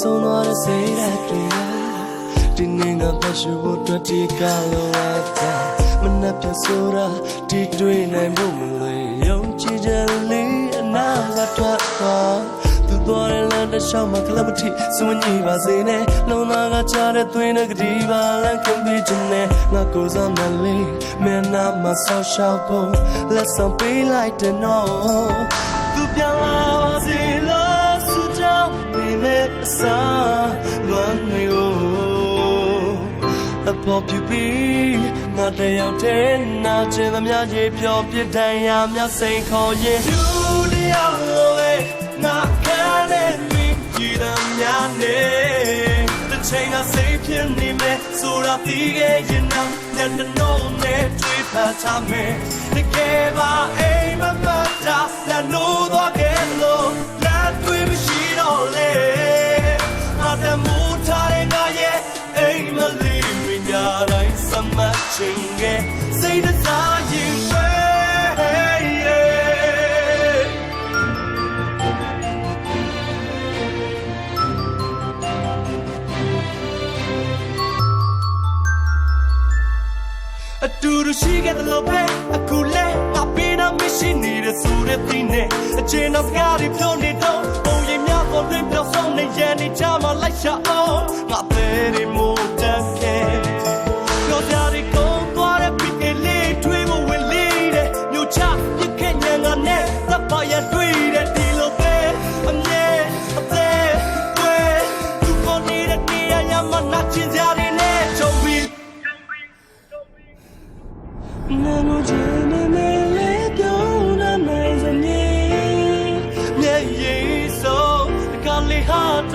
ဆုံးသွားတဲ့စိတ်ဓာတ်တွေဒီနေ့ငါပတ်ရှိဖို့အတွက်ဒီကလိုအပ်တာမနှက်ပြဆိုတာဒီတွေ့နိုင်ဖို့မလွယ်ယုံကြည်ချက်လေးအနာကထွက်သွားသူသွားတဲ့လမ်းတစ်လျှောက်မှာကလပ်တိစွန့်ညိပါစေနဲ့လုံသားကချတဲ့သွေးနဲ့ကတိပါလမ်းခင်ပြီးခြင်းနဲ့ငါကိုယ်စားမလေးမင်းနာမဆောက်ရှောက်ဖို့လက်ဆောင်ပေးလိုက်တဲ့နော်သူပြန် ပေါ်ပြပြီးငါတယောက်တည်းနာကျင်သမျှရေပြောပြတိုင်ရမြစိန်ခေါ်ရင်လူတယောက်လေငါခံတဲ့မိကြည်သမျှနဲ့တစ်ချိန်ကစိတ်ဖြစ်နေမယ်ဆိုတာသိခဲ့ရင်တော့ညနေတော့နဲ့တွေ့ဖတ်ထားမယ်တကယ်ပါအိမ်မမတာလာလို့ ချင်ကစိတ်သားရင်ပဲအတူတူရှိခဲ့တယ်လို့ပဲအခုလဲငါပေးနာမရှိနေတဲ့ဆိုတဲ့သီးနဲ့အချိန်တော့ငါတွေပြောနေတော့ပုံရိပ်များပေါ်တွင်ပြောဆုံးနေရနေကြမှာလိုက်ရှာအောင်ငါပဲနေမို့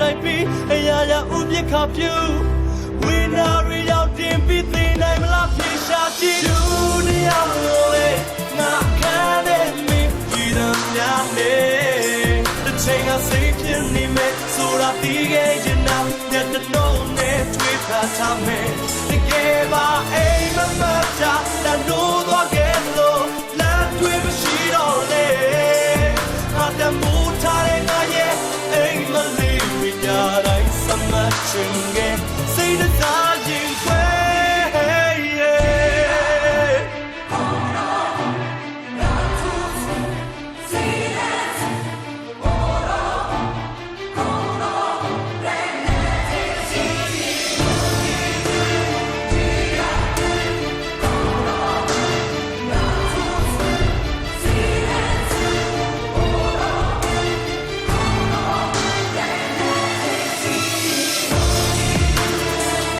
တိုက်ပြီးအရာရာဥပြခပြူဝိနာရီရောက်တင်ပြီးသိနိုင်မလားပြေရှာကြည့်လူတယောက်လေငါခံတဲ့မင်းဒီတမ်းများနေတစ်ချိန်ကစိတ်ဖြစ်နေမယ်ဆိုတာသိခဲ့ရင်တော့ညတတော့နဲ့တွေ့ဖတ်ထားမယ် Sing it, say the dying